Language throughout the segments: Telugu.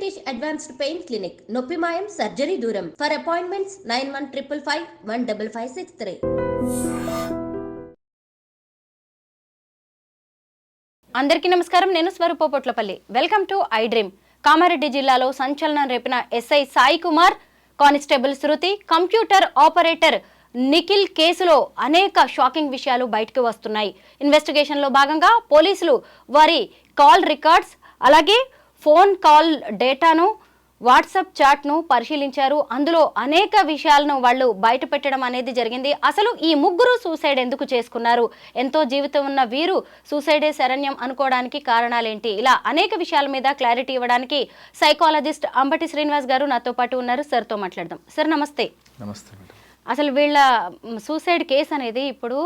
వెంకటేష్ అడ్వాన్స్డ్ పెయిన్ క్లినిక్ నొప్పి మాయం సర్జరీ దూరం. For appointments nine one triple five one double five six three అందరికీ నమస్కారం. నేను Swaroopa Potlapalli. Welcome to I dream Kamareddy జిల్లాలో సంచలనం రేపిన SI Sai Kumar constable Shruti computer operator Nikhil కేసులో అనేక షాకింగ్ విషయాలు బయటకు వస్తున్నాయి. ఇన్వెస్టిగేషన్లో భాగంగా పోలీసులు వారి కాల్ రికార్డ్స్ అలాగే ఫోన్ కాల్ డేటాను వాట్సాప్ చాట్ను పరిశీలించారు. అందులో అనేక విషయాలను వాళ్ళు బయట పెట్టడం అనేది జరిగింది. అసలు ఈ ముగ్గురు సూసైడ్ ఎందుకు చేసుకున్నారు? ఎంతో జీవితం ఉన్న వీరు సూసైడే శరణ్యం అనుకోవడానికి కారణాలేంటి? ఇలా అనేక విషయాల మీద క్లారిటీ ఇవ్వడానికి సైకాలజిస్ట్ అంబటి శ్రీనివాస్ గారు నాతో పాటు ఉన్నారు. సార్తో మాట్లాడదాం. సార్ నమస్తే. నమస్తే అసలు వీళ్ళ సూసైడ్ కేసు అనేది ఇప్పుడు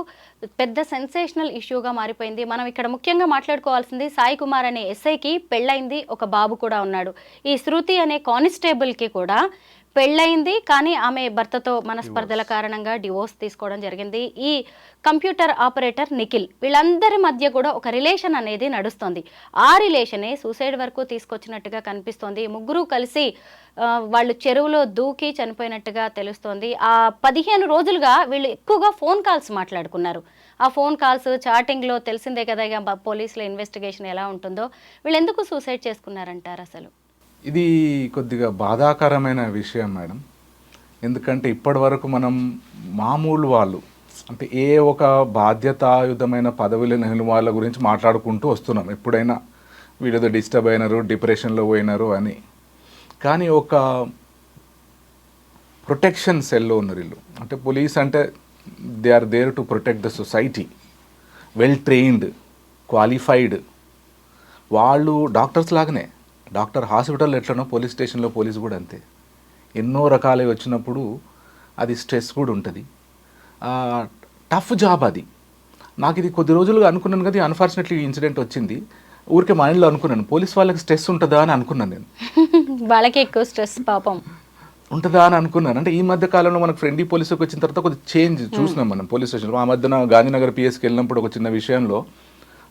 పెద్ద సెన్సేషనల్ ఇష్యూగా మారిపోయింది. మనం ఇక్కడ ముఖ్యంగా మాట్లాడుకోవాల్సింది సాయి కుమార్ అనే ఎస్ఐకి పెళ్ళైంది ఒక బాబు కూడా ఉన్నాడు. ఈ శృతి అనే కానిస్టేబుల్కి కూడా పెళ్ళయింది కానీ ఆమె భర్తతో మనస్పర్ధల కారణంగా డివోర్స్ తీసుకోవడం జరిగింది. ఈ కంప్యూటర్ ఆపరేటర్ నిఖిల్ వీళ్ళందరి మధ్య కూడా ఒక రిలేషన్ అనేది నడుస్తుంది. ఆ రిలేషనే సూసైడ్ వరకు తీసుకొచ్చినట్టుగా కనిపిస్తోంది. ముగ్గురు కలిసి వాళ్ళు చెరువులో దూకి చనిపోయినట్టుగా తెలుస్తోంది. ఆ పదిహేను రోజులుగా వీళ్ళు ఎక్కువగా ఫోన్ కాల్స్ మాట్లాడుకున్నారు. ఆ ఫోన్ కాల్స్ చాటింగ్లో తెలిసిందే కదా ఇక పోలీసుల ఇన్వెస్టిగేషన్ ఎలా ఉంటుందో. వీళ్ళు ఎందుకు సూసైడ్ చేసుకున్నారంటారు అసలు? ఇది కొద్దిగా బాధాకరమైన విషయం మేడం. ఎందుకంటే ఇప్పటి వరకు మనం మామూలు వాళ్ళు అంటే ఏ ఒక బాధ్యతాయుతమైన పదవి లేని వాళ్ళ గురించి మాట్లాడుకుంటూ వస్తున్నాం. ఎప్పుడైనా వీళ్ళతో డిస్టర్బ్ అయినారు డిప్రెషన్లో పోయినారు అని. కానీ ఒక ప్రొటెక్షన్ సెల్లో ఉన్నారు వీళ్ళు. అంటే పోలీస్ అంటే they are there to protect the society. Well trained qualified. వాళ్ళు డాక్టర్స్ లాగానే. డాక్టర్ హాస్పిటల్ ఎట్లనో పోలీస్ స్టేషన్లో పోలీస్ కూడా అంతే. ఎన్నో రకాలవి వచ్చినప్పుడు అది స్ట్రెస్ కూడా ఉంటుంది. టఫ్ జాబ్ అది. నాకు ఇది కొద్ది రోజులుగా అనుకున్నాను కదా అన్ఫార్చునేట్లీ ఇన్సిడెంట్ వచ్చింది. ఊరికే మైండ్లో అనుకున్నాను పోలీస్ వాళ్ళకి స్ట్రెస్ ఉంటుందా అని అనుకున్నాను నేను. వాళ్ళకి ఎక్కువ స్ట్రెస్ పాపం. ఉంటుందా అని అనుకున్నాను. అంటే ఈ మధ్య కాలంలో మనకు ఫ్రెండ్లీ పోలీసుకి వచ్చిన తర్వాత కొద్ది చేంజ్ చూసినాం మనం పోలీస్ స్టేషన్లో. ఆ మధ్యన గాంధీనగర్ పిఎస్కి వెళ్ళినప్పుడు ఒక చిన్న విషయంలో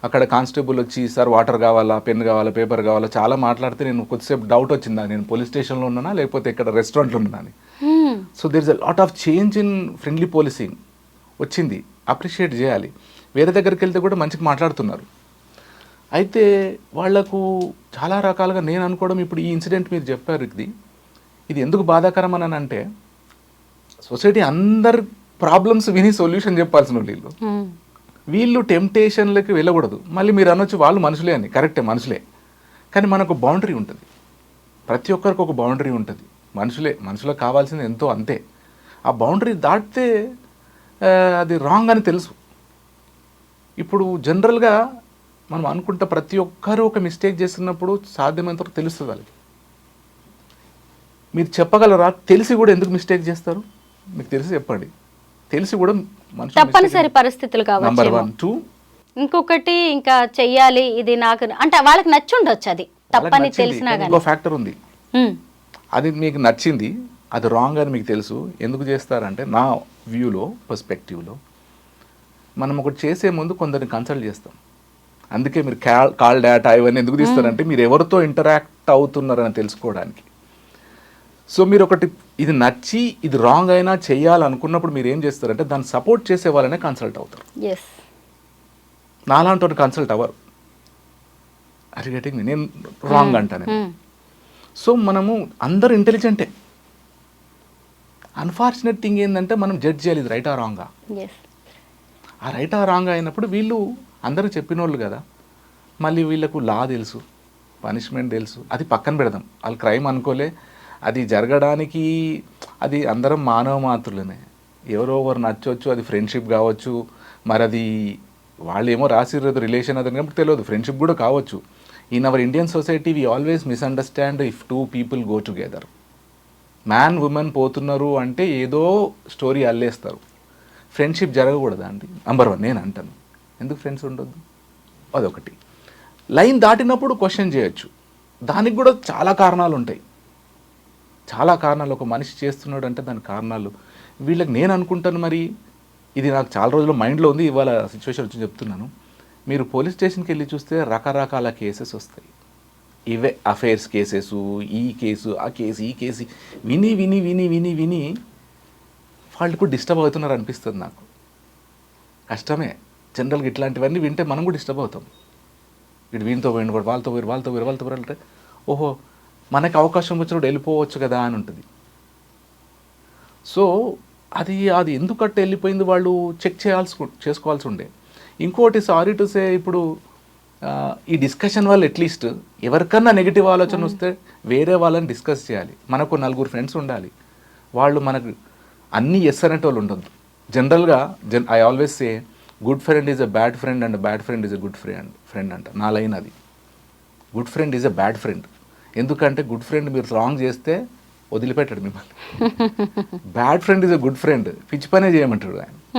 అక్కడ కానిస్టేబుల్ వచ్చి సార్ వాటర్ కావాలా? పెన్ కావాలా? పేపర్ కావాలా? చాలా మాట్లాడితే నేను కొద్దిసేపు డౌట్ వచ్చిందా. నేను పోలీస్ స్టేషన్లో ఉన్నానా? లేకపోతే ఇక్కడ రెస్టారెంట్లో ఉన్నానా? అని. So there is a lot of change in friendly policing వచ్చింది. అప్రిషియేట్ చేయాలి. వేరే దగ్గరికి వెళ్తే కూడా మంచిగా మాట్లాడుతున్నారు. అయితే వాళ్ళకు చాలా రకాలుగా నేను అనుకోవడం ఇప్పుడు ఈ ఇన్సిడెంట్ మీరు చెప్పారు ఇది. ఇది ఎందుకు బాధాకరం అని అంటే సొసైటీ అందరి ప్రాబ్లమ్స్ విని సొల్యూషన్ చెప్పాల్సిన వాళ్ళు వీళ్ళు టెంప్టేషన్లకి వెళ్ళకూడదు. మళ్ళీ మీరు అనొచ్చు వాళ్ళు మనుషులే అని. కరెక్టే మనుషులే. కానీ మనకు బౌండరీ ఉంటుంది. ప్రతి ఒక్కరికి ఒక బౌండరీ ఉంటుంది. మనుషులే మనుషులకు కావాల్సింది ఎంతో అంతే. ఆ బౌండరీ దాటితే అది రాంగ్ అని తెలుసు. ఇప్పుడు జనరల్గా మనం అనుకుంటే ప్రతి ఒక్కరూ ఒక మిస్టేక్ చేస్తున్నప్పుడు సాధ్యమైనంత తెలుస్తుంది వాళ్ళకి. మీరు చెప్పగలరా? తెలిసి కూడా ఎందుకు మిస్టేక్ చేస్తారు? మీకు తెలిసి చెప్పండి. తెలిసి కూడా తప్పనిసరి పరిస్థితులు నంబర్ కావచ్చు వన్ టూ ఇంకొకటి ఇంకా చెయ్యాలి ఇది నాకు అంటే వాళ్ళకి నచ్చి ఉండొచ్చు అది తప్పని తెలిసినా ఇంకో కానీ ఫ్యాక్టర్ ఉంది. అది మీకు నచ్చింది అది రాంగ్ అని మీకు తెలుసు ఎందుకు చేస్తారంటే నా వ్యూలో పర్స్పెక్టివ్లో మనం ఒకటి చేసే ముందు కొందరిని కన్సల్ట్ చేస్తాం. అందుకే మీరు కాల్ కాల్ డేటా ఇవన్నీ ఎందుకు తీస్తారంటే మీరు ఎవరితో ఇంటరాక్ట్ అవుతున్నారని తెలుసుకోవడానికి. సో మీరు ఒకటి ఇది నచ్చి ఇది రాంగ్ అయినా చేయాలనుకున్నప్పుడు మీరు ఏం చేస్తారంటే దాన్ని సపోర్ట్ చేసే వాళ్ళనే కన్సల్ట్ అవుతారు. నాలాంటి కన్సల్ట్ అవ్వరు అది గెటింగ్ నేను రాంగ్ అంటాను. సో మనము అందరు ఇంటెలిజెంటే అన్ఫార్చునేట్ థింగ్ ఏంటంటే మనం జడ్జ్ చేయాలి ఇది రైటా రాంగా ఎస్ ఆ? రైటా రాంగ్ అయినప్పుడు వీళ్ళు అందరూ చెప్పిన వాళ్ళు కదా. మళ్ళీ వీళ్ళకు లా తెలుసు పనిష్మెంట్ తెలుసు అది పక్కన పెడదాం. వాళ్ళు క్రైమ్ అనుకోలే అది జరగడానికి అది అందరం మానవ మాత్రులనే ఎవరో ఒకరు నచ్చవచ్చు అది ఫ్రెండ్షిప్ కావచ్చు మరి అది వాళ్ళు ఏమో రాసిర్రు రిలేషన్ అదని కాబట్టి తెలియదు ఫ్రెండ్షిప్ కూడా కావచ్చు. In our Indian society we always misunderstand if two people go together. Man women పోతున్నారు అంటే ఏదో స్టోరీ అల్లేస్తారు. ఫ్రెండ్షిప్ జరగకూడదా అండి? నంబర్ వన్ నేను అంటాను. ఎందుకు ఫ్రెండ్స్ ఉండొద్దు? అదొకటి. లైన్ దాటినప్పుడు క్వశ్చన్ చేయొచ్చు. దానికి కూడా చాలా కారణాలు ఉంటాయి చాలా కారణాలు ఒక మనిషి చేస్తున్నాడు అంటే దాని కారణాలు. వీళ్ళకి నేను అనుకుంటాను మరి ఇది నాకు చాలా రోజులు మైండ్లో ఉంది ఇవాళ సిచ్యువేషన్ వచ్చి చెప్తున్నాను. మీరు పోలీస్ స్టేషన్కి వెళ్ళి చూస్తే రకరకాల కేసెస్ వస్తాయి. ఇవే అఫైర్స్ కేసెస్ ఈ కేసు ఆ కేసు ఈ కేసు విని విని విని విని విని వాళ్ళు కూడా డిస్టర్బ్ అవుతున్నారు అనిపిస్తుంది నాకు. కష్టమే. జనరల్గా ఇట్లాంటివన్నీ వింటే మనం కూడా డిస్టర్బ్ అవుతాం. వీడు వీనితో పోయిండు కూడా వాళ్ళతో పోయి వాళ్ళతో పోయి వాళ్ళతో పోయి అంటే ఓహో మనకి అవకాశం వచ్చినప్పుడు వెళ్ళిపోవచ్చు కదా అని ఉంటుంది. సో అది అది ఎందుకట్టు వెళ్ళిపోయింది వాళ్ళు చెక్ చేయాల్సి చేసుకోవాల్సి ఉండే. ఇంకోటి సారీ టు సే ఇప్పుడు ఈ డిస్కషన్ వల్ల అట్లీస్ట్ ఎవరికన్నా నెగిటివ్ ఆలోచన వస్తే వేరే వాళ్ళని డిస్కస్ చేయాలి. మనకు నలుగురు ఫ్రెండ్స్ ఉండాలి. వాళ్ళు మనకు అన్నీ ఎస్ అనేటి వాళ్ళు ఉండదు జనరల్గా Jan I always say good friend is a bad friend and bad friend is a good friend friend అంట. నా లైన్ అది. Good friend is a bad friend ఎందుకంటే గుడ్ ఫ్రెండ్ మీరు రాంగ్ చేస్తే వదిలిపెట్టాడు మిమ్మల్ని. Bad friend is a good friend పిచ్చి పనే చేయమంటాడు ఆయన.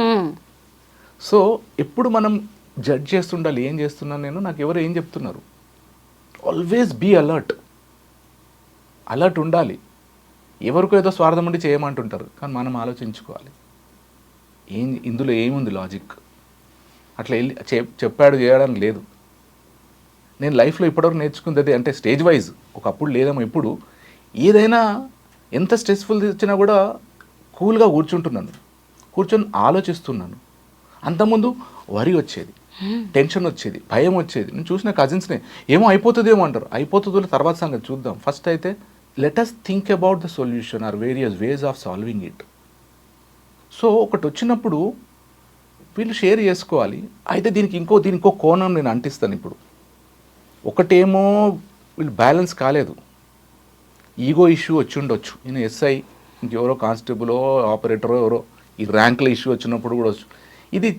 సో ఎప్పుడు మనం జడ్జ్ చేస్తుండాలి ఏం చేస్తున్నాను నేను నాకు ఎవరు ఏం చెప్తున్నారు? ఆల్వేస్ బీ అలర్ట్ అలర్ట్ ఉండాలి. ఎవరికో ఏదో స్వార్థం ఉండి చేయమంటుంటారు కానీ మనం ఆలోచించుకోవాలి. ఏం ఇందులో ఏముంది లాజిక్ అట్లా వెళ్ళి చెప్- చెప్పాడు చేయడానికి లేదు. నేను లైఫ్లో ఇప్పటివరకు నేర్చుకుంది అది అంటే స్టేజ్ వైజ్ ఒకప్పుడు లేదేమో ఇప్పుడు ఏదైనా ఎంత స్ట్రెస్ఫుల్ వచ్చినా కూడా కూల్గా కూర్చుంటున్నాను. కూర్చొని ఆలోచిస్తున్నాను. అంతకుముందు వరి వచ్చేది టెన్షన్ వచ్చేది భయం వచ్చేది. నేను చూసిన కజిన్స్ని ఏమో అయిపోతుందేమో అంటారు. అయిపోతుందో తర్వాత సంగతి చూద్దాం. ఫస్ట్ అయితే let us think about the solution or various ways of solving it so ఒకటి వచ్చినప్పుడు వీళ్ళు షేర్ చేసుకోవాలి. అయితే దీనికి ఇంకో దీనికి ఇంకో కోణం నేను అంటిస్తాను ఇప్పుడు. ఒకటేమో వీళ్ళు బ్యాలెన్స్ కాలేదు. ఈగో ఇష్యూ వచ్చి ఉండొచ్చు ఈయన ఎస్ఐ ఇంకెవరో కానిస్టేబులో ఆపరేటరో ఎవరో ఈ ర్యాంకుల ఇష్యూ వచ్చినప్పుడు కూడా వచ్చు. ఇది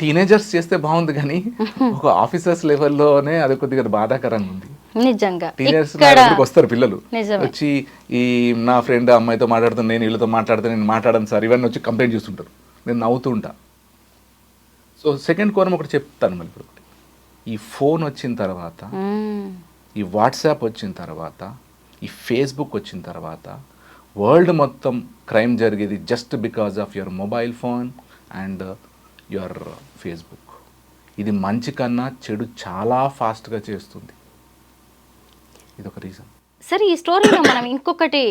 టీనేజర్స్ చేస్తే బాగుంది కానీ ఒక ఆఫీసర్స్ లెవెల్లోనే అది కొద్దిగా బాధాకరంగా ఉంది. నిజంగా. టీనేజర్స్ వస్తారు పిల్లలు. వచ్చి ఈ నా ఫ్రెండ్ అమ్మాయితో మాట్లాడుతాను నేను వీళ్ళతో మాట్లాడుతాను నేను మాట్లాడను సార్ ఇవన్నీ వచ్చి కంప్లైంట్ చేస్తుంటారు. నేను నవ్వుతూ ఉంటా. సో సెకండ్ కోణం ఒకటి చెప్తాను మళ్ళీ ఇప్పుడు. ఈ ఫోన్ వచ్చిన తర్వాత. ఈ వాట్సాప్ వచ్చిన తర్వాత ఈ ఫేస్బుక్ వచ్చిన తర్వాత వరల్డ్ మొత్తం క్రైమ్ జరిగేది just because of your mobile phone and your Facebook ఇది మంచి కన్నా చెడు చాలా ఫాస్ట్గా చేస్తుంది. ఇది ఒక రీజన్ సరే ఈ స్టోరీలో మనం ఇంకొకటి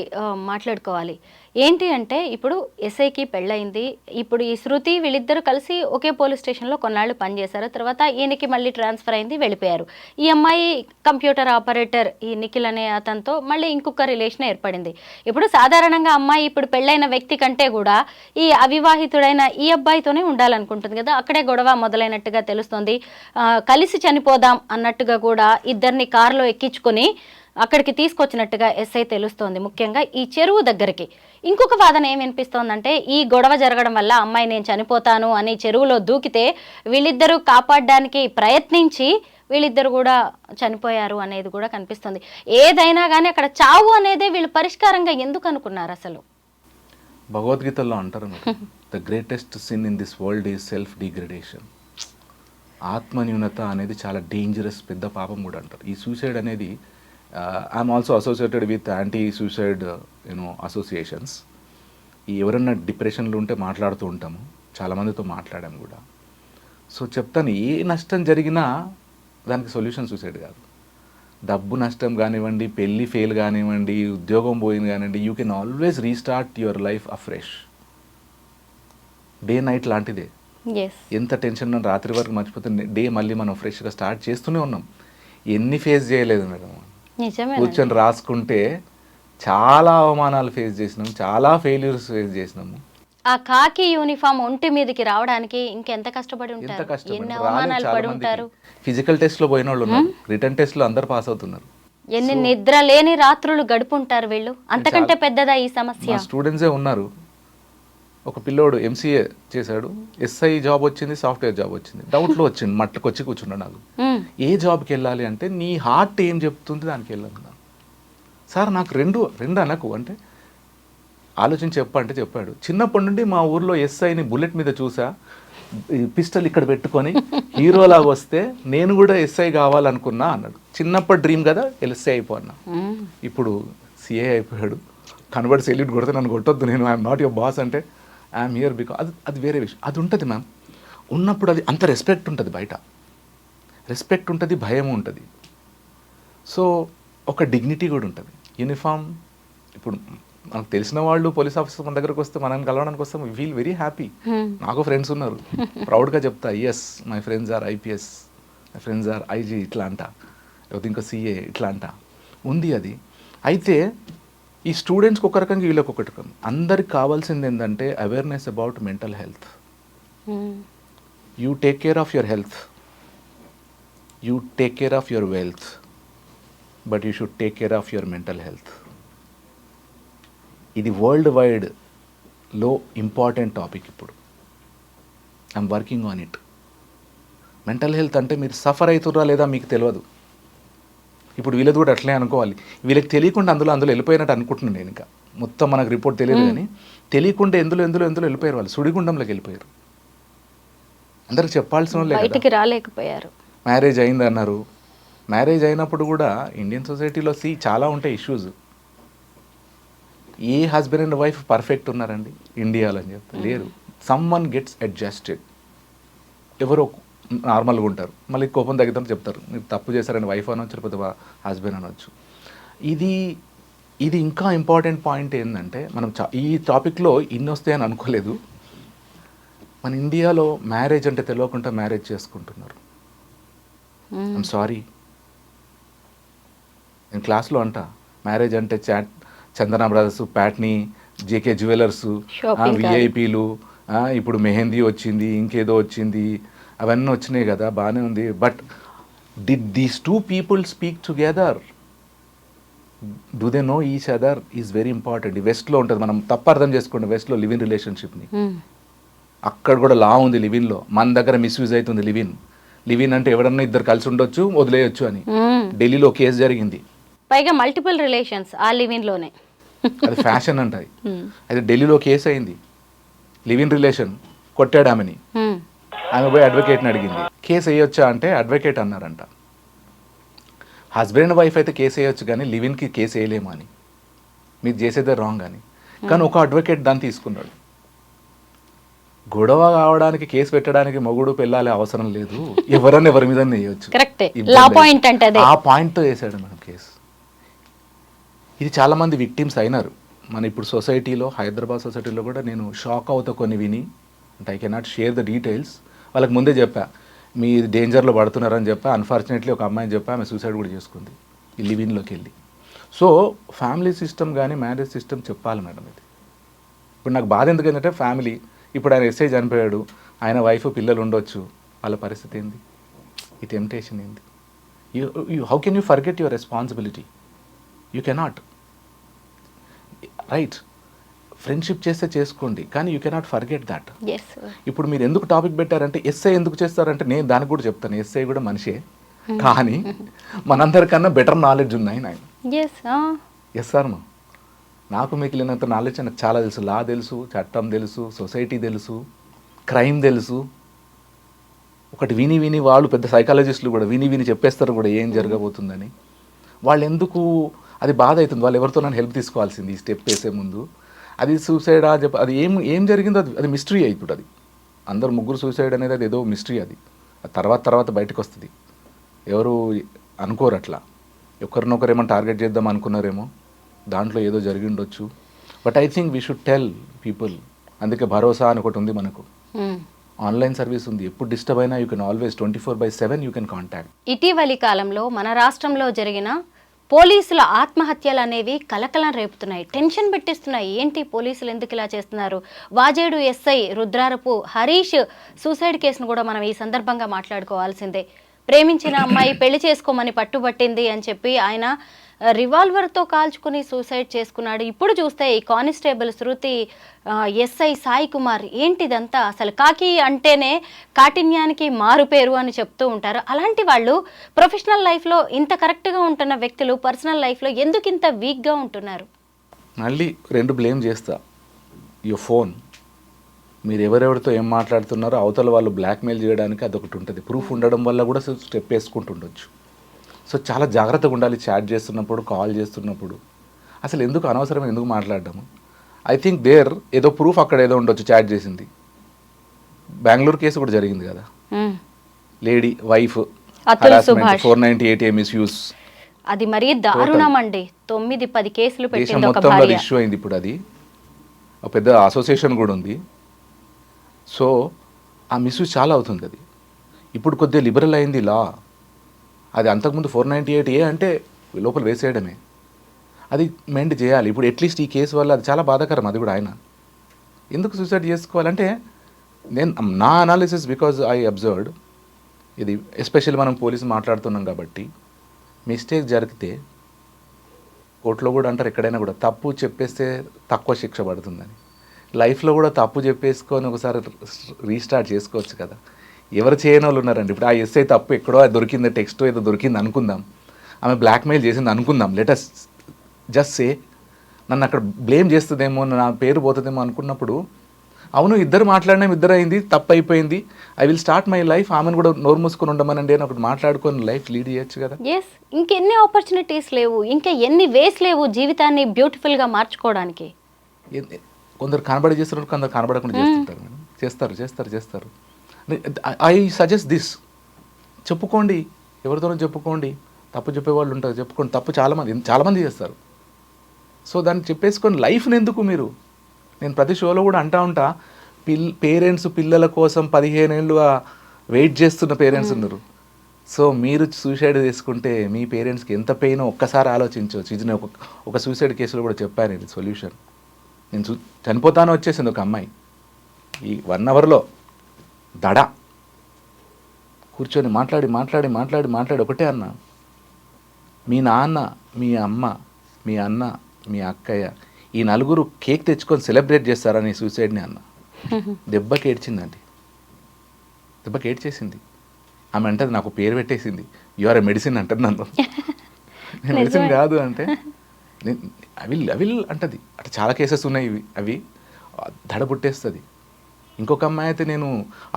మాట్లాడుకోవాలి. ఏంటి అంటే ఇప్పుడు ఎస్ఐకి పెళ్ళయింది. ఇప్పుడు ఈ శృతి వీళ్ళిద్దరూ కలిసి ఒకే పోలీస్ స్టేషన్లో కొన్నాళ్ళు పనిచేశారు. తర్వాత ఈయనకి మళ్ళీ ట్రాన్స్ఫర్ అయింది వెళ్ళిపోయారు. ఈ అమ్మాయి కంప్యూటర్ ఆపరేటర్ ఈ నిఖిల్ అనే అతనితో మళ్ళీ ఇంకొక రిలేషన్ ఏర్పడింది. ఇప్పుడు సాధారణంగా అమ్మాయి ఇప్పుడు పెళ్ళైన వ్యక్తి కంటే కూడా ఈ అవివాహితుడైన ఈ అబ్బాయితోనే ఉండాలనుకుంటుంది కదా. అక్కడే గొడవ మొదలైనట్టుగా తెలుస్తుంది. కలిసి చనిపోదాం అన్నట్టుగా కూడా ఇద్దరిని కారులో ఎక్కించుకొని అక్కడికి తీసుకొచ్చినట్టుగా ఎస్ఐ తెలుస్తోంది. ముఖ్యంగా ఈ చెరువు దగ్గరికి. ఇంకొక వాదన ఏం వినిపిస్తోందంటే ఈ గొడవ జరగడం వల్ల అమ్మాయి నేను చనిపోతాను అని చెరువులో దూకితే వీళ్ళిద్దరూ కాపాడడానికి ప్రయత్నించి వీళ్ళిద్దరు కూడా చనిపోయారు అనేది కూడా కనిపిస్తుంది. ఏదైనా కానీ అక్కడ చావు అనేదే వీళ్ళు పరిష్కారంగా ఎందుకు అనుకున్నారు అసలు? భగవద్గీతలో అంటారు the greatest sin in this world is self degradation ఆత్మన్యూనత అనేది చాలా డేంజరస్ పెద్ద పాపం కూడా అంటారు. ఈ సూసైడ్ అనేది I'm also associated with anti suicide you know associations ఈ ఎవరన్నా డిప్రెషన్లో ఉంటే మాట్లాడుతూ ఉంటాము. చాలామందితో మాట్లాడాము కూడా. సో చెప్తాను ఏ నష్టం జరిగినా దానికి సొల్యూషన్ సూసైడ్ కాదు. డబ్బు నష్టం కానివ్వండి పెళ్ళి ఫెయిల్ కానివ్వండి ఉద్యోగం పోయింది కానివ్వండి you can always restart your life afresh day night లాంటిదే. ఎంత టెన్షన్ రాత్రి వరకు మర్చిపోతే డే మళ్ళీ మనం ఫ్రెష్గా స్టార్ట్ చేస్తూనే ఉన్నాం. ఎన్ని ఫేస్ చేయలేదు మేడం. కూర్చొని రాసుకుంటే చాలా అవమానాలు ఫేస్ చేసినాం చాలా ఫెయిల్యూర్స్ ఫేస్ చేసినాము ఆ కాకి యూనిఫామ్ ఒంటి మీదకి రావడానికి ఇంకెంత కష్టపడి ఉంటారు? ఎన్ని అవమానాలు పడి ఉంటారు? ఫిజికల్ టెస్ట్లో పోయిన వాళ్ళు రిటర్న్ టెస్ట్లో అందరు పాస్ అవుతున్నారు. ఎన్ని నిద్ర లేని రాత్రులు గడుపుంటారు వీళ్ళు? అంతకంటే పెద్దదా ఈ సమస్య? స్టూడెంట్సే ఉన్నారు. ఒక పిల్లోడు ఎంసీఏ చేశాడు ఎస్ఐ జాబ్ వచ్చింది సాఫ్ట్వేర్ జాబ్ వచ్చింది. డౌట్లో వచ్చింది మట్టుకు వచ్చి కూర్చున్నాడు నాకు. మ్మ్. ఏ జాబ్కి వెళ్ళాలి అంటే నీ హార్ట్ ఏం చెప్తుంది దానికి వెళ్ళాను సార్ నాకు రెండు రెండు అనకు అంటే ఆలోచించి చెప్పంటే చెప్పాడు. చిన్నప్పటి నుండి మా ఊర్లో ఎస్ఐని బుల్లెట్ మీద చూసా ఈ పిస్టల్ ఇక్కడ పెట్టుకొని హీరోలాగా వస్తే నేను కూడా ఎస్ఐ కావాలనుకున్నా అన్నాడు. చిన్నప్పటి డ్రీమ్ కదా ఎస్ఐ అయిపోన్నా. మ్మ్. ఇప్పుడు సిఏ అయిపోయాడు. కనబడి సెల్యూట్ కొడితే నన్ను కొట్టొద్దు నేను ఐఎమ్ నాట్ యువర్ బాస్ అంటే ఐఎమ్ హియర్ బికాస్ అది అది వేరే విషయం. అది ఉంటుంది మ్యామ్ ఉన్నప్పుడు అది అంత రెస్పెక్ట్ ఉంటుంది బయట. రెస్పెక్ట్ ఉంటుంది భయం ఉంటుంది. సో ఒక డిగ్నిటీ కూడా ఉంటుంది. యూనిఫామ్ ఇప్పుడు మనకు తెలిసిన వాళ్ళు పోలీస్ ఆఫీసర్ మన దగ్గరకు వస్తే మనం కలవడానికి వస్తే ఫీల్ వెరీ హ్యాపీ నాకు ఫ్రెండ్స్ ఉన్నారు. ప్రౌడ్గా చెప్తా yes my friends are IPS my friends are IG ఇట్లా అంట లేకపోతే ఇంకా సిఏ ఇట్లా అంట ఉంది అది. అయితే ఈ స్టూడెంట్స్కి ఒక రకంగా వీళ్ళకి ఒక రకం. అందరికి కావాల్సింది ఏంటంటే awareness about mental health you take care of your health you take care of your wealth but you should take care of your mental health ఇది వరల్డ్ వైడ్లో ఇంపార్టెంట్ టాపిక్ ఇప్పుడు. I'm working on it mental health అంటే మీరు సఫర్ అవుతుర్రా లేదా మీకు తెలియదు. ఇప్పుడు వీళ్ళది కూడా అట్లే అనుకోవాలి. వీళ్ళకి తెలియకుండా అందులో అందులో వెళ్ళిపోయినట్టు అనుకుంటున్నాను నేను ఇంకా. మొత్తం మనకు రిపోర్ట్ తెలియదు కానీ తెలియకుండా ఎందులో ఎందులో ఎందులో వెళ్ళిపోయారు వాళ్ళు. సుడిగుండంలోకి వెళ్ళిపోయారు. అందరికి చెప్పాల్సిన వాళ్ళే రాలేకపోయారు. మ్యారేజ్ అయింది అన్నారు. మ్యారేజ్ అయినప్పుడు కూడా ఇండియన్ సొసైటీలో సి చాలా ఉంటాయి issues. A husband and wife perfect ఉన్నారండి? ఇండియాలో అని చెప్తే లేరు సమ్ వన్ గెట్స్ అడ్జస్టెడ్ ఎవరో నార్మల్గా ఉంటారు. మళ్ళీ కోపం తగ్గుతారు చెప్తారు. మీరు తప్పు చేశారని వైఫ్ అనొచ్చు లేకపోతే హస్బెండ్ అనొచ్చు. ఇది ఇది ఇంకా ఇంపార్టెంట్ పాయింట్ ఏంటంటే మనం ఈ టాపిక్లో ఇన్ని వస్తాయని అనుకోలేదు. మన ఇండియాలో మ్యారేజ్ అంటే తెలియకుండా మ్యారేజ్ చేసుకుంటున్నారు. ఐమ్ సారీ నేను క్లాస్లో అంట మ్యారేజ్ అంటే chat Chandana brothers Patny JK jewellers. విఐపీలు ఇప్పుడు మెహందీ వచ్చింది ఇంకేదో వచ్చింది అవన్నీ వచ్చినాయి కదా బాగానే ఉంది. But did these two people speak together do they know each other is very important వెస్ట్లో ఉంటుంది మనం తప్పు అర్థం చేసుకోండి వెస్ట్లో లివ్ ఇన్ రిలేషన్షిప్ని. అక్కడ కూడా లా ఉంది లివిన్లో మన దగ్గర మిస్యూజ్ అవుతుంది లివిన్ లివిన్ అంటే ఎవరన్నా ఇద్దరు కలిసి ఉండొచ్చు వదిలేయొచ్చు అని. ఢిల్లీలో కేసు జరిగింది. పైగా మల్టిపుల్ రిలేషన్స్ ఆ లివిన్లోనే. అది ఫ్యాషన్ అంట అది. ఢిల్లీలో కేసు అయింది. లివిన్ రిలేషన్ కొట్టాడు ఆమెని. మ్మ్. ఆమె పోయి అడ్వకేట్ని అడిగింది. కేసు వేయొచ్చా అంటే అడ్వకేట్ అన్నారంట. హస్బెండ్ వైఫ్ అయితే కేసు వేయొచ్చు కానీ లివిన్కి కేసు వేయలేము అని. మీరు చేసేదే రాంగ్ అని. కానీ ఒక అడ్వకేట్ దాన్ని తీసుకున్నాడు. గొడవ కావడానికి కేసు పెట్టడానికి మొగుడు పెళ్ళాలి అవసరం లేదు. ఎవరన్నా ఎవరి మీద వేయొచ్చు. ఆ పాయింట్తో వేసాడు మేడం కేసు. ఇది చాలామంది విక్టిమ్స్ అయినారు. మన ఇప్పుడు సొసైటీలో హైదరాబాద్ సొసైటీలో కూడా నేను షాక్ అవుతా కొన్ని విని. అంటే I cannot share the details వాళ్ళకి ముందే చెప్పా మీ డేంజర్లో పడుతున్నారని చెప్పా అన్ఫార్చునేట్లీ ఒక అమ్మాయిని చెప్పా ఆమె సూసైడ్ కూడా చేసుకుంది ఈ లివిన్లోకి వెళ్ళి. సో ఫ్యామిలీ సిస్టమ్ కానీ మ్యారేజ్ సిస్టమ్ చెప్పాలి మేడం ఇది. ఇప్పుడు నాకు బాధ ఎందుకంటే ఫ్యామిలీ ఇప్పుడు ఆయన ఎస్ఐ చనిపోయాడు ఆయన వైఫ్ పిల్లలు ఉండొచ్చు వాళ్ళ పరిస్థితి ఏంది? ఈ టెంప్టేషన్ ఏంది? You you how can you forget your responsibility you cannot right friendship చేస్తే చేసుకోండి కానీ యూ కెనాట్ ఫర్గెట్ దాట్ ఇప్పుడు మీరు ఎందుకు టాపిక్ పెట్టారంటే ఎస్ఐ ఎందుకు చేస్తారంటే నేను దానికి కూడా చెప్తాను ఎస్ఐ కూడా మనిషే. కానీ మనందరికన్నా బెటర్ నాలెడ్జ్ ఉన్నాయి నాకు ఎస్ ఎస్ సార్ మా నాకు మిగిలినంత నాలెడ్జ్ నాకు చాలా తెలుసు. లా తెలుసు చట్టం తెలుసు సొసైటీ తెలుసు క్రైమ్ తెలుసు. ఒకటి విని విని వాళ్ళు పెద్ద సైకాలజిస్టులు కూడా విని విని చెప్పేస్తారు కూడా ఏం జరగబోతుందని. వాళ్ళు ఎందుకు అది బాధ అవుతుంది? వాళ్ళు ఎవరితో నన్ను హెల్ప్ తీసుకోవాల్సింది ఈ స్టెప్ వేసే ముందు. అది సూసైడా చెప్ప అది ఏం ఏం జరిగిందో అది అది మిస్టరీ ఇప్పుడు అది. అందరు ముగ్గురు సూసైడ్ అనేది అది ఏదో మిస్టరీ అది. తర్వాత తర్వాత బయటకు వస్తుంది ఎవరు అనుకోరు అట్లా. ఒకరినొకరు ఏమైనా టార్గెట్ చేద్దాం అనుకున్నారేమో దాంట్లో ఏదో జరిగి ఉండొచ్చు. But I think we should tell people అందుకే భరోసా అని ఒకటి ఉంది మనకు. ఆన్లైన్ సర్వీస్ ఉంది. ఎప్పుడు డిస్టర్బ్ అయినా you can always twenty four by seven you can contact ఇటీవలి కాలంలో మన రాష్ట్రంలో జరిగిన పోలీసుల ఆత్మహత్యలు అనేవి కలకలం రేపుతున్నాయి. టెన్షన్ పెట్టిస్తున్నాయి. ఏంటి పోలీసులు ఎందుకు ఇలా చేస్తున్నారు? వాజేడు ఎస్ఐ రుద్రారపు హరీష్ సూసైడ్ కేసును కూడా మనం ఈ సందర్భంగా మాట్లాడుకోవాల్సిందే. ప్రేమించిన అమ్మాయి పెళ్ళి చేసుకోమని పట్టుబట్టింది అని చెప్పి ఆయన రివాల్వర్తో కాల్చుకుని సూసైడ్ చేసుకున్నాడు. ఇప్పుడు చూస్తే ఈ కానిస్టేబుల్ శృతి ఎస్ఐ సాయి కుమార్ ఏంటిదంతా? అసలు కాకి అంటేనే కాఠిన్యానికి మారు పేరు అని చెప్తూ ఉంటారు. అలాంటి వాళ్ళు ప్రొఫెషనల్ లైఫ్లో ఇంత కరెక్ట్గా ఉంటున్న వ్యక్తులు పర్సనల్ లైఫ్లో ఎందుకు ఇంత వీక్గా ఉంటున్నారు? మళ్ళీ రెండు బ్లేమ్ చేస్తా. Your phone. మీరు ఎవరెవరితో ఏం మాట్లాడుతున్నారో అవతల వాళ్ళు బ్లాక్మెయిల్ చేయడానికి అదొకటి ఉంటుంది. ప్రూఫ్ ఉండడం వల్ల కూడా స్టెప్ వేసుకుంటుండొచ్చు. సో చాలా జాగ్రత్తగా ఉండాలి. చాట్ చేస్తున్నప్పుడు కాల్ చేస్తున్నప్పుడు. అసలు ఎందుకు అనవసరం ఎందుకు మాట్లాడడము ఐ థింక్ దేర్ ఏదో ప్రూఫ్ అక్కడ ఏదో ఉండొచ్చు చాట్ చేసింది. బెంగళూరు కేసు కూడా జరిగింది కదా. Lady wife. Four ninety eight misuse అది మరీ దారుణం అండి తొమ్మిది పది కేసులు పెట్టింది మొత్తంలో ఇష్యూ అయింది ఇప్పుడు అది. ఒక పెద్ద అసోసియేషన్ కూడా ఉంది. సో ఆ మిస్యూజ్ చాలా అవుతుంది అది. ఇప్పుడు కొద్దిగా లిబరల్ అయింది లా. అది అంతకుముందు ఫోర్ నైంటీ ఎయిట్ ఏ అంటే లోపల వేసేయడమే అది మెండ్ చేయాలి. ఇప్పుడు అట్లీస్ట్ ఈ కేసు వల్ల అది చాలా బాధాకరం అది కూడా ఆయన. ఎందుకు సూసైడ్ చేసుకోవాలంటే నేను నా అనాలిసిస్ బికాజ్ ఐ అబ్జర్వ్డ్ ఇది ఎస్పెషల్లీ మనం పోలీసు మాట్లాడుతున్నాం కాబట్టి మిస్టేక్ జరిగితే కోర్టులో కూడా అంటారు ఎక్కడైనా కూడా తప్పు చెప్పేస్తే తక్కువ శిక్ష పడుతుందని. లైఫ్లో కూడా తప్పు చెప్పేసుకొని ఒకసారి రీస్టార్ట్ చేసుకోవచ్చు కదా. ఎవరు చేయని వాళ్ళు ఉన్నారండి. ఇప్పుడు ఆ ఎస్ఐ తప్పు ఎక్కడో అది దొరికింది టెక్స్ట్ ఏదో దొరికింది అనుకుందాం. ఆమె బ్లాక్మెయిల్ చేసింది అనుకుందాం. లెటస్ జస్ట్ సే నన్ను అక్కడ బ్లేమ్ చేస్తుందేమో నా పేరు పోతుందేమో అనుకున్నప్పుడు అవును ఇద్దరు మాట్లాడినాం ఇద్దరు అయింది తప్పు అయిపోయింది. I will start my life ఆమెను కూడా నోరు మూసుకొని ఉండమనండి అని ఒకటి మాట్లాడుకొని లైఫ్ లీడ్ చేయొచ్చు కదా. ఎస్ ఇంకెన్ని ఆపర్చునిటీస్ లేవు ఇంకా ఎన్ని వేస్ లేవు జీవితాన్ని బ్యూటిఫుల్గా మార్చుకోవడానికి. కొందరు కనబడి చేస్తున్నారు కొందరు కనబడకుండా చేస్తుంటారు మేడం. చేస్తారు చేస్తారు చేస్తారు. ఐ సజెస్ట్ దిస్ చెప్పుకోండి. ఎవరితోనో చెప్పుకోండి. తప్పు చెప్పేవాళ్ళు ఉంటారు. చెప్పుకోండి. తప్పు చాలామంది చాలామంది చేస్తారు. సో దాన్ని చెప్పేసుకొని లైఫ్ని ఎందుకు మీరు? నేను ప్రతి షోలో కూడా అంటా ఉంటా పిల్ పేరెంట్స్ పిల్లల కోసం పదిహేను ఏళ్ళుగా వెయిట్ చేస్తున్న పేరెంట్స్ ఉన్నారు. సో మీరు సూసైడ్ చేసుకుంటే మీ పేరెంట్స్కి ఎంత పెయిన్ ఒక్కసారి ఆలోచించవచ్చు ఇది ఒక ఒక సూసైడ్ కేసులో కూడా చెప్పాను ఇది సొల్యూషన్ నేను చూ చనిపోతాను వచ్చేసింది ఒక అమ్మాయి. ఈ వన్ అవర్లో దడ. కూర్చొని మాట్లాడి మాట్లాడి మాట్లాడి మాట్లాడి ఒకటే అన్న. మీ నాన్న మీ అమ్మ మీ అన్న మీ అక్కయ్య ఈ నలుగురు కేక్ తెచ్చుకొని సెలబ్రేట్ చేస్తారని సూసైడ్ని అన్న. దెబ్బకి ఏడ్చిందండి. దెబ్బకి ఏడ్చేసింది. ఆమె అంటది నాకు పేరు పెట్టేసింది. యు ఆర్ ఎ మెడిసిన్ అంటది నన్ను. నేను మెడిసిన్ కాదు అంటే అవిల్ అవిల్ అంటది. అటు చాలా కేసెస్ ఉన్నాయి ఇవి అవి. దడ పుట్టేస్తుంది. ఇంకొక అమ్మాయి అయితే నేను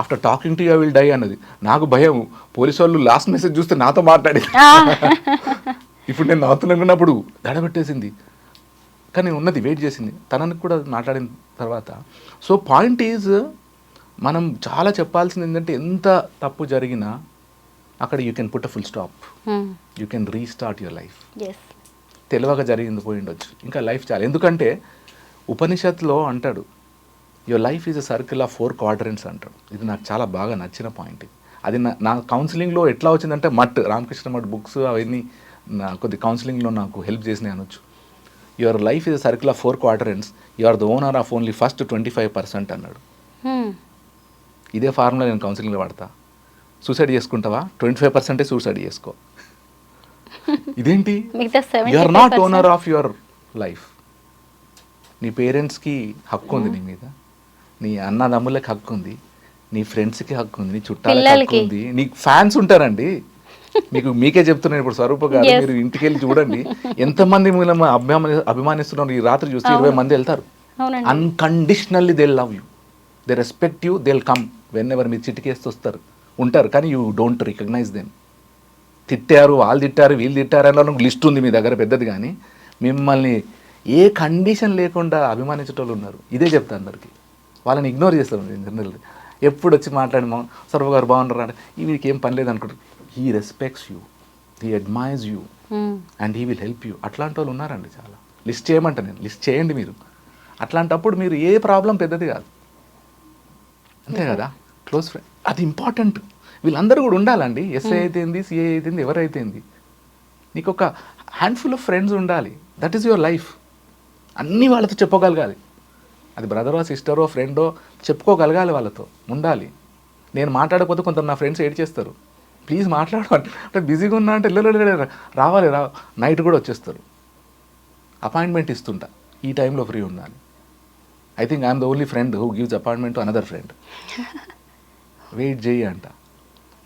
after talking to you will die అన్నది. నాకు భయం. పోలీసు వాళ్ళు లాస్ట్ మెసేజ్ చూస్తే నాతో మాట్లాడి ఇప్పుడు నేను నవ్వుతున్నప్పుడు దడ పెట్టేసింది కానీ ఉన్నది వెయిట్ చేసింది. తనని కూడా మాట్లాడిన తర్వాత. సో పాయింట్ ఈజ్ మనం చాలా చెప్పాల్సింది ఏంటంటే ఎంత తప్పు జరిగినా అక్కడ you can put a full stop you can restart your life తెలియక జరిగింది పోయి ఉండొచ్చు. ఇంకా లైఫ్ చాలా. ఎందుకంటే ఉపనిషత్తులో అంటాడు your life is a circle of four quadrants అంటాడు ఇది నాకు చాలా బాగా నచ్చిన పాయింట్ అది నా నా కౌన్సిలింగ్లో ఎట్లా వచ్చిందంటే మట్ రామకృష్ణ మట్ బుక్స్ అవన్నీ నా కొద్ది కౌన్సిలింగ్లో నాకు హెల్ప్ చేసినాయి అనొచ్చు. Your life is a circle of four quadrants you are the owner of only first twenty five percent అన్నాడు ఇదే ఫార్ములా నేను కౌన్సిలింగ్లో వాడతా. సూసైడ్ చేసుకుంటావా? ట్వంటీ ఫైవ్ పర్సెంటే సూసైడ్ చేసుకో. ఇదేంటి? You are 75% not owner of your life నీ పేరెంట్స్కి హక్కు ఉంది నీ మీద. నీ అన్నదమ్ములకి హక్కు ఉంది నీ ఫ్రెండ్స్కి హక్కు ఉంది నీ చుట్టాలకి హక్కు. ఉంది నీకు ఫ్యాన్స్ ఉంటారండి. మీకు మీకే చెప్తున్నాను ఇప్పుడు స్వరూప గారు. మీరు ఇంటికి వెళ్ళి చూడండి. ఎంతమంది మిమ్మల్ని అభిమాని అభిమానిస్తున్నారు ఈ రాత్రి చూస్తే ఇరవై మంది వెళ్తారు. Unconditionally they love you they respect you they come whenever మీరు చిటికేస్తే వస్తారు. ఉంటారు కానీ యూ డోంట్ రికగ్నైజ్ దెమ్ తిట్టారు వాళ్ళు తిట్టారు వీళ్ళు తిట్టారు అని లిస్ట్ ఉంది మీ దగ్గర పెద్దది కానీ మిమ్మల్ని ఏ కండిషన్ లేకుండా అభిమానించేటోళ్ళు ఉన్నారు. ఇదే చెప్తా అందరికి. వాళ్ళని ఇగ్నోర్ చేస్తారు జనరల్ ఎప్పుడు వచ్చి మాట్లాడి మా సర్వ గారు బాగున్నారు అంటే వీడికి ఏం పని లేదు అనుకుంటారు he respects you he admires you. And he will help you అట్లాంటి వాళ్ళు ఉన్నారండి చాలా. లిస్ట్ చేయమంట నేను. లిస్ట్ చేయండి మీరు. అట్లాంటప్పుడు మీరు ఏ ప్రాబ్లం పెద్దది కాదు. అంతే కదా? క్లోజ్ ఫ్రెండ్ అది ఇంపార్టెంట్ వీళ్ళందరూ కూడా ఉండాలండి. ఎస్ఐ అయితేంది సిఐ అయితేంది ఎవరైతేంది నీకు ఒక హ్యాండ్ఫుల్ ఆఫ్ ఫ్రెండ్స్ ఉండాలి. దట్ ఈస్ యువర్ లైఫ్ అన్నీ వాళ్ళతో చెప్పగలగాలి. అది బ్రదరో సిస్టరో ఫ్రెండో చెప్పుకోగలగాలి వాళ్ళతో ఉండాలి. నేను మాట్లాడకపోతే కొంత నా ఫ్రెండ్స్ ఏడ్ చేస్తారు. ప్లీజ్ మాట్లాడు అంటే బిజీగా ఉన్నా అంటే "లే, లే, లే, లే, రావాలి రా నైట్ కూడా వచ్చేస్తారు. అపాయింట్మెంట్ ఇస్తుంటా ఈ టైంలో ఫ్రీ ఉండాలి. I think I'm the only friend who gives appointment to another friend wait చేయి అంట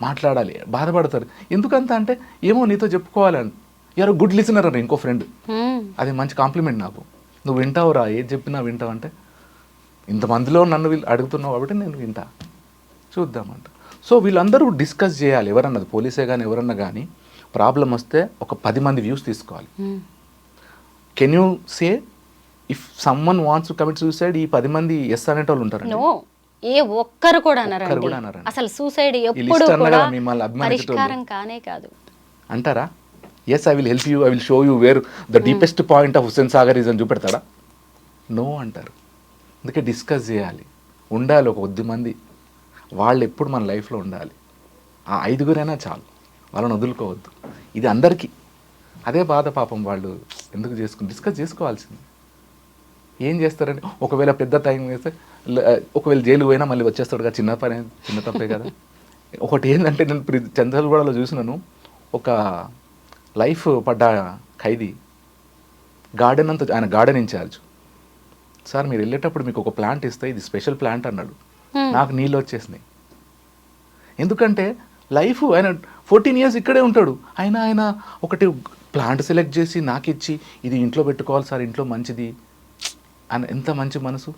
మాట్లాడాలి బాధపడతారు. ఎందుకంత అంటే ఏమో నీతో చెప్పుకోవాలని ఎవరో గుడ్ లిసనర్ అని ఇంకో ఫ్రెండ్. అది మంచి కాంప్లిమెంట్ నాకు. నువ్వు వింటావురా ఏది చెప్పినా వింటావు అంటే ఇంతమందిలో నన్ను వీళ్ళు అడుగుతున్నావు కాబట్టి నేను వింటా. చూద్దామంట. సో వీళ్ళందరూ డిస్కస్ చేయాలి. ఎవరన్నది పోలీసే కానీ ఎవరన్నా కానీ ప్రాబ్లం వస్తే ఒక పది మంది వ్యూస్ తీసుకోవాలి. Can you say if someone wants to commit suicide ఈ పది మంది ఎస్ అనేటోళ్ళు ఉంటారండి? నో ఏ ఒక్కరు కూడా అన్నారండి. అసలు సూసైడ్ ఎప్పుడు కూడా. పరిష్కారం కానే కాదు. అంటారా? Yes I will help you I will show you where the deepest point of Hussain Sagar is అని చూపెడతాడా? నో అంటారు. అందుకే డిస్కస్ చేయాలి. ఉండాలి ఒక కొద్ది మంది. వాళ్ళు ఎప్పుడు మన లైఫ్లో ఉండాలి. ఆ ఐదుగురైనా చాలు. వాళ్ళని వదులుకోవద్దు. ఇది అందరికీ. అదే బాధ పాపం వాళ్ళు ఎందుకు చేసుకుని డిస్కస్ చేసుకోవాల్సింది. ఏం చేస్తారంటే ఒకవేళ పెద్ద టైం వేస్తే ఒకవేళ జైలు పోయినా మళ్ళీ వచ్చేస్తాడు కదా చిన్న పని చిన్న తప్పే కదా. ఒకటి ఏంటంటే నేను చంద్రగూడలో చూసినాను. ఒక లైఫ్ పడ్డ ఖైదీ గార్డెన్ అంతా ఆయన గార్డెన్ ఇన్ఛార్జ్ సార్ మీరు వెళ్ళేటప్పుడు మీకు ఒక ప్లాంట్ ఇస్తే ఇది స్పెషల్ ప్లాంట్ అన్నాడు. నాకు నీళ్ళు వచ్చేసినాయి. ఎందుకంటే లైఫ్ ఆయన ఫోర్టీన్ ఇయర్స్ ఇక్కడే ఉంటాడు. ఆయన ఆయన ఒకటి ప్లాంట్ సెలెక్ట్ చేసి నాకు ఇచ్చి ఇది ఇంట్లో పెట్టుకోవాలి సార్ ఇంట్లో మంచిది. అని ఎంత మంచి మనసు.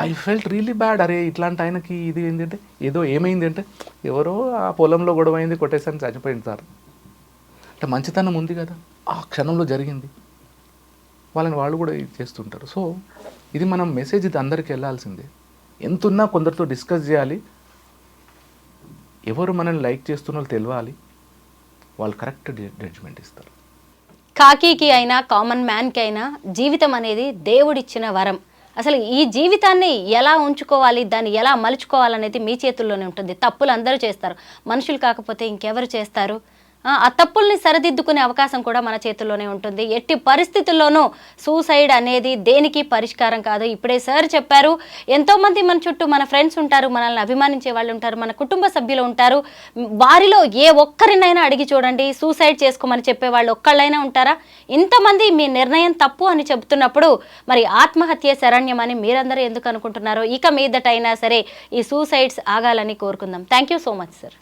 ఐ ఫెల్ట్ రియలీ బ్యాడ్ అరే ఇట్లాంటి ఆయనకి ఇది ఏంటంటే ఏదో ఏమైంది అంటే ఎవరో ఆ పొలంలో గొడవ అయింది కొట్టేసారి చచ్చిపోయింది సార్. అంటే మంచితనం ఉంది కదా. ఆ క్షణంలో జరిగింది. వాళ్ళని వాళ్ళు కూడా ఇది చేస్తుంటారు. సో ఇది మనం మెసేజ్ ఇది అందరికి వెళ్ళాల్సిందే. ఎంతున్నా కొందరితో డిస్కస్ చేయాలి. ఎవరు మనల్ని లైక్ చేస్తున్నారో తెలియాలి వాళ్ళు కరెక్ట్ జడ్జ్మెంట్ ఇస్తారు. కాకీకి అయినా కామన్ మ్యాన్కి అయినా జీవితం అనేది దేవుడిచ్చిన వరం. అసలు ఈ జీవితాన్ని ఎలా ఉంచుకోవాలి దాన్ని ఎలా మలుచుకోవాలనేది మీ చేతుల్లోనే ఉంటుంది. తప్పులు అందరూ చేస్తారు. మనుషులు కాకపోతే ఇంకెవరు చేస్తారు? ఆ తప్పుల్ని సరిదిద్దుకునే అవకాశం కూడా మన చేతుల్లోనే ఉంటుంది. ఎట్టి పరిస్థితుల్లోనూ సూసైడ్ అనేది దేనికి పరిష్కారం కాదు. ఇప్పుడే సార్ చెప్పారు ఎంతోమంది మన చుట్టూ మన ఫ్రెండ్స్ ఉంటారు మనల్ని అభిమానించే వాళ్ళు ఉంటారు మన కుటుంబ సభ్యులు ఉంటారు. వారిలో ఏ ఒక్కరినైనా అడిగి చూడండి సూసైడ్ చేసుకోమని చెప్పే వాళ్ళు ఒక్కళ్ళైనా ఉంటారా? ఇంతమంది మీ నిర్ణయం తప్పు అని చెబుతున్నప్పుడు మరి ఆత్మహత్య శరణ్యం అని మీరందరూ ఎందుకు అనుకుంటున్నారో ఇక మీదటైనా సరే ఈ సూసైడ్స్ ఆగాలని కోరుకుందాం. Thank you so much sir.